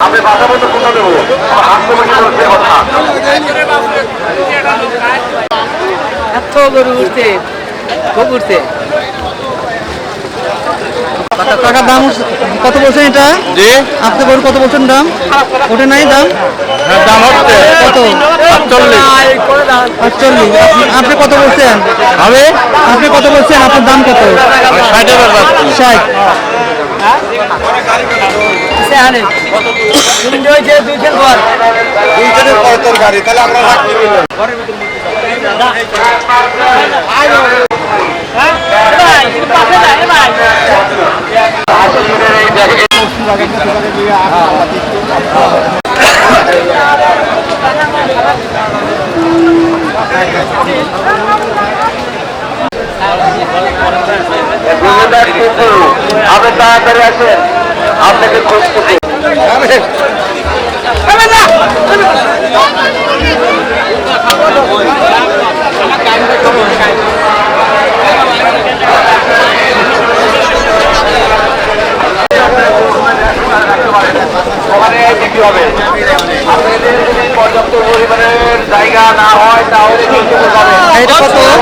আমি বাধা মতো কোথা দেবো? হাত বলছে কথা এত গরু উঠছে খুব উঠছে। টাকার দাম কত বলছেন এটা? জি। আপনি গরু কত বলছেন দাম? ওঠে নাই দাম? হ্যাঁ, দাম হচ্ছে। কত? আটচল্লিশ আটচল্লিশ আপনি- আপনি কত বলছেন? আমি? আপনি কত বলছেন? আপনার দাম কত? আমি ষাট। ষাট তোর গাড়ি তাহলে আমরা রাখতে আপনি তাড়াতাড়ি আসেন। আপনাকে হবে আপনাদের যদি পর্যাপ্ত পরিমাণের জায়গা না হয় তাহলে কিন্তু হবে এটা কত দাম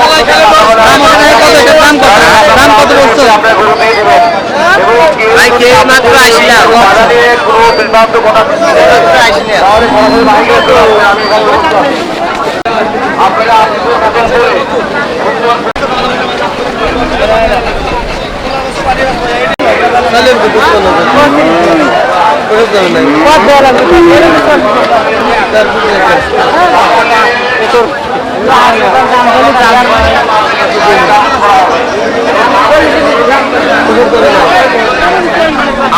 কত দাম কত বলছো আপনার গরু পেয়ে দেবেন মাত্র আপনার আসিলাম। বাজারে কোনো বিভ্রান্ত কথা শুনতে তাহলে সরাসরি বাইরে যেতে হবে, আমি বন্ধ করতে হবে। আপনারা আসলে পছন্দ করে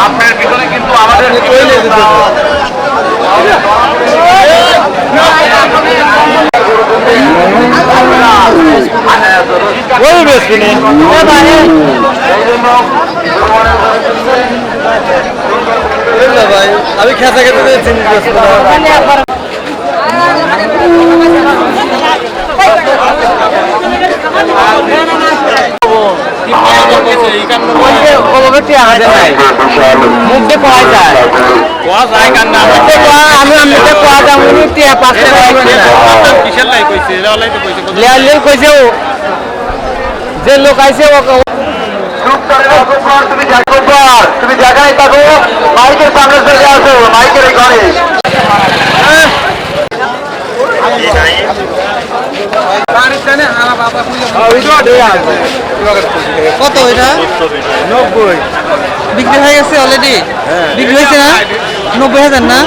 আপনার পিছনে কিন্তু আমাদের ভাই আমি খেতে খেতে দিয়ে কোয়া যায় কোয়া আমি আমনিতে কোয়া উনি টিয়া লেয়ার কইছে ও। যে লোক আইছে তুমি জায়গায় থাকো মাইকের সামনে চলে আসো মাইকের এই ঘরে। কত এটা? নব্বই। বিক্রি হয়ে গেছে অলরেডি বিক্রি হয়েছে না? নব্বই হাজার না?